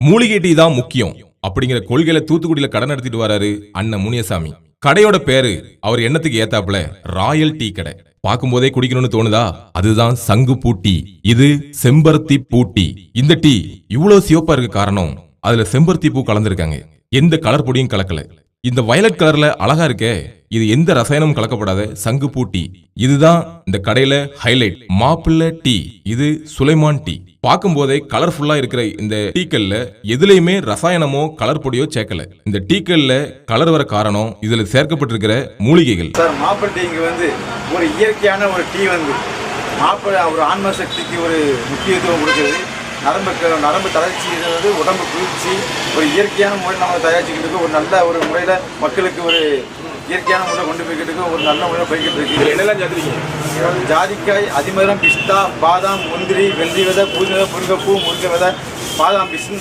மூலிகை டீ தான் முக்கியம். அப்படிங்கிற கொள்கையில தூத்துக்குடியில கடை நடத்திட்டு வராரு அண்ணன் முனியசாமி. கடையோட பேரு அவர் எண்ணத்துக்கு ஏத்தாப்புல ராயல் டீ கடை. பார்க்கும்போதே குடிக்கணும்னு தோணுதா? அதுதான் சங்கு பூட்டி இது செம்பருத்தி பூட்டி இந்த டீ இவ்வளவு சிவப்பா இருக்க காரணம் அதுல செம்பருத்தி பூ கலந்திருக்காங்க. எந்த கலர் பொடியும் கலக்கல. இந்த வயலட் கலர்ல அழகா இருக்கே. இது எந்த ரசாயனமும் கலக்கப்படாத சங்கு பூட்டி. இதுதான் இந்த கடையில ஹைலைட் மாப்பிள்ளை டீ. இது சுலைமான் டீ. பார்க்கும் போதே கலர்ஃபுல்லா இருக்கிற இந்த டீக்கல்ல எதுலயுமே ரசாயனமோ கலர் பொடியோ சேர்க்கல. இந்த டீக்கல்ல கலர் வர காரணம் இதுல சேர்க்கப்பட்டிருக்கிற மூலிகைகள். சார் மாப்பிள்ளை டீங்க வந்து ஒரு இயற்கையான ஒரு டீ வந்து மாப்பிள்ளை ஒரு ஆன்ம சக்திக்கு ஒரு முக்கியத்துவம் கொடுக்குது. நரம்பு நரம்பு தளர்ச்சி இது வந்து உடம்பு குளிர்ச்சி ஒரு இயற்கையான முறையில் நம்ம தயாரிச்சுக்கிட்டு ஒரு நல்ல ஒரு முறையில் மக்களுக்கு ஒரு இயற்கையான முறையில் கொண்டு போய்கிட்டு ஒரு நல்ல முறையில் போய்கிட்டு இருக்கு. என்னெல்லாம் சேர்த்துருக்கீங்க ஜாதிக்காய் அதிமதுரம் பிஸ்தா பாதாம் முந்திரி வெள்ளி விதை பூஜை முருங்கைப்பூ முருங்கை விதை பாதாம் பிஸ்னு